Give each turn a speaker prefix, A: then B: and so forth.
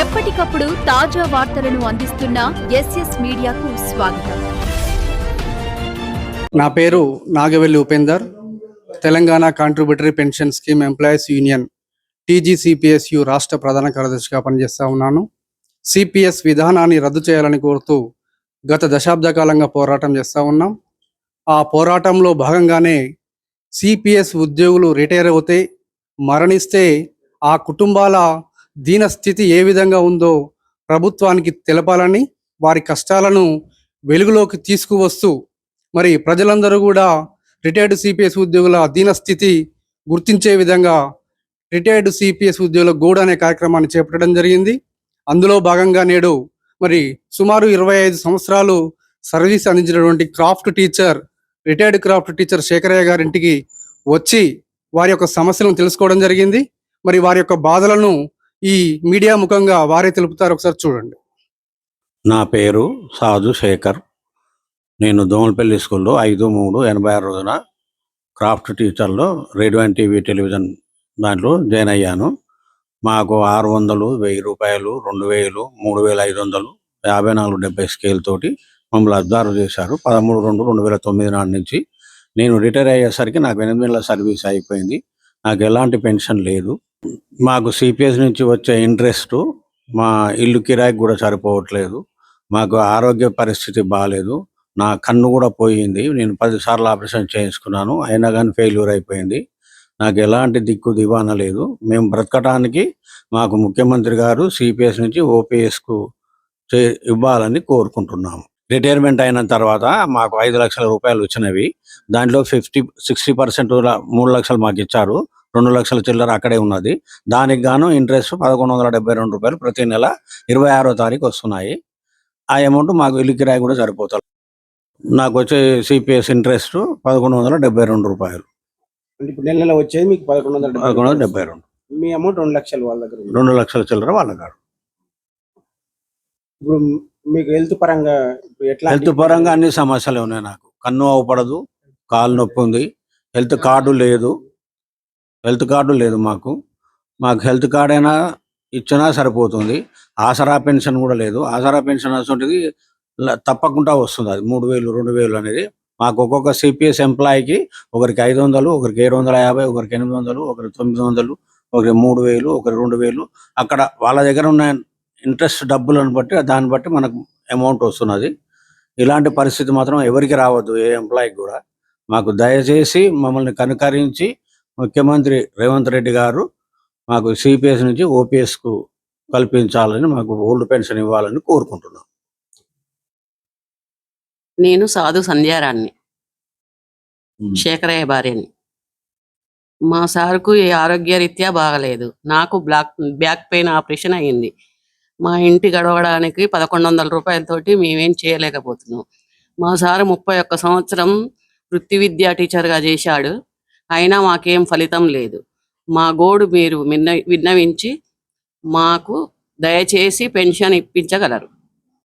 A: ఎప్పటికప్పుడు తాజా వార్తలను అందిస్తున్న ఎస్ఎస్ మీడియాకు స్వాగతం.
B: నా పేరు Nagavelli Upender. Telangana contributory pension scheme employees union TGCPSU రాష్ట్ర ప్రధాన కార్యదర్శిగా పనిచేస్తా ఉన్నాను. సిపిఎస్ విధానాన్ని రద్దు చేయాలని కోరుతూ గత దశాబ్ద కాలంగా పోరాటం చేస్తూ ఉన్నాం. ఆ పోరాటంలో భాగంగానే సిపిఎస్ ఉద్యోగులు రిటైర్ అవుతే మరణిస్తే ఆ కుటుంబాల దీన స్థితి ఏ విధంగా ఉందో ప్రభుత్వానికి తెలపాలని వారి కష్టాలను వెలుగులోకి తీసుకువస్తూ మరి ప్రజలందరూ కూడా రిటైర్డ్ సిపిఎస్ ఉద్యోగుల దీన స్థితి గుర్తించే విధంగా రిటైర్డ్ సిపిఎస్ ఉద్యోగుల గోడ్ అనే కార్యక్రమాన్ని చేపట్టడం జరిగింది. అందులో భాగంగా నేడు మరి సుమారు ఇరవై ఐదు సంవత్సరాలు సర్వీస్ అందించినటువంటి craft teacher retired craft teacher Shekharaiah గారింటికి వచ్చి వారి యొక్క సమస్యలను తెలుసుకోవడం జరిగింది. మరి వారి యొక్క బాధలను ఈ మీడియా ముఖంగా వారే తెలుపుతారు ఒకసారి చూడండి.
C: నా పేరు సాధు శేఖర్. నేను దోమలపల్లి స్కూల్లో ఐదు మూడు ఎనభై ఆరు రోజున క్రాఫ్ట్ టీచర్లో రేడియో అండ్ టీవీ టెలివిజన్ దాంట్లో జాయిన్ అయ్యాను. మాకు ఆరు వందలు వెయ్యి రూపాయలు రెండు వేలు మూడు వేల ఐదు వందలు యాభై నాలుగు డెబ్బై స్కేల్ తోటి మమ్మల్ని అద్దారు చేశారు. పదమూడు రెండు రెండు వేల తొమ్మిది నాటి నుంచి నేను రిటైర్ అయ్యేసరికి నాకు ఎనిమిది నెలల సర్వీస్ అయిపోయింది. నాకు ఎలాంటి పెన్షన్ లేదు. మాకు సిపిఎస్ నుంచి వచ్చే ఇంట్రెస్ట్ మా ఇల్లు కిరాయికి కూడా సరిపోవట్లేదు. మాకు ఆరోగ్య పరిస్థితి బాగాలేదు నా కన్ను కూడా పోయింది. నేను పదిసార్లు ఆపరేషన్ చేయించుకున్నాను. అయినా కానీ ఫెయిల్యూర్ అయిపోయింది. నాకు ఎలాంటి దిక్కు దివాన లేదు. మేము బ్రతకడానికి మాకు ముఖ్యమంత్రి గారు సిపిఎస్ నుంచి ఓపీఎస్కు చే ఇవ్వాలని కోరుకుంటున్నాము. రిటైర్మెంట్ అయిన తర్వాత మాకు ఐదు లక్షల రూపాయలు వచ్చినవి. దాంట్లో ఫిఫ్టీ సిక్స్టీ పర్సెంట్ మూడు లక్షలు మాకు ఇచ్చారు. రెండు లక్షల చిల్లర అక్కడే ఉన్నది. దానికి గాను ఇంట్రెస్ట్ పదకొండు వందల డెబ్బై రెండు రూపాయలు ప్రతి నెల ఇరవై ఆరో తారీఖు వస్తున్నాయి. ఆ అమౌంట్ మాకు ఇల్లు కిరాయి కూడా సరిపోతుంది నాకు వచ్చే సిపిఎస్ ఇంట్రెస్ట్ పదకొండు వందల డెబ్బై రెండు రూపాయలు.
D: ఇప్పుడు నెల నెల వచ్చేది మీకు పదకొండు వందల
C: పదకొండు వందల డెబ్బై రెండు.
D: మీ అమౌంట్ రెండు లక్షలు వాళ్ళ దగ్గర ఉంది.
C: రెండు లక్షల చిల్లర వాళ్ళ కాదు
D: ఇప్పుడు మీకు హెల్త్ పరంగా ఇప్పుడు ఎట్లా
C: హెల్త్ పరంగా అన్ని సమస్యలు ఉన్నాయి నాకు. కన్ను అవపడదు కాలు నొప్పి ఉంది. హెల్త్ కార్డు లేదు. హెల్త్ కార్డు లేదు మాకు. మాకు హెల్త్ కార్డ్ అయినా ఇచ్చినా సరిపోతుంది. ఆసరా పెన్షన్ కూడా లేదు. ఆసరా పెన్షన్ అటువంటిది తప్పకుండా వస్తుంది. అది మూడు వేలు రెండు వేలు అనేది. మాకు ఒక్కొక్క సిపిఎస్ ఎంప్లాయీకి ఒకరికి ఐదు వందలు ఒకరికి ఏడు వందల యాభై ఒకరికి ఎనిమిది వందలు ఒకరికి తొమ్మిది వందలు ఒకరికి మూడు వేలు ఒకరికి రెండు వేలు. అక్కడ వాళ్ళ దగ్గర ఉన్న ఇంట్రెస్ట్ డబ్బులను బట్టి దాన్ని బట్టి మనకు అమౌంట్ వస్తున్నది. ఇలాంటి పరిస్థితి మాత్రం ఎవరికి రావద్దు ఏ ఎంప్లాయీకి కూడా. మాకు దయచేసి మమ్మల్ని కనుకరించి ముఖ్యమంత్రి రేవంత్ రెడ్డి గారు మాకు సిపిఎస్ నుంచి ఓపీఎస్కు కల్పించాలని మాకు ఓల్డ్ పెన్షన్ ఇవ్వాలని కోరుకుంటున్నాం.
E: నేను సాధు సంధ్యారాన్ని. శేఖరయ్య భార్యని. మా సార్కు ఈ ఆరోగ్య రీత్యా బాగలేదు. నాకు బ్లాక్ బ్యాక్ పెయిన్ ఆపరేషన్ అయ్యింది మా ఇంటి గడవడానికి పదకొండు వందల రూపాయలతోటి మేమేం చేయలేకపోతున్నాం. మా సారు ముప్పై ఒక్క సంవత్సరం వృత్తి విద్యా టీచర్గా చేశాడు. అయినా మాకేం ఫలితం లేదు. మా గోడు మీరు విన్న విన్నవించి మాకు దయచేసి పెన్షన్ ఇప్పించగలరు.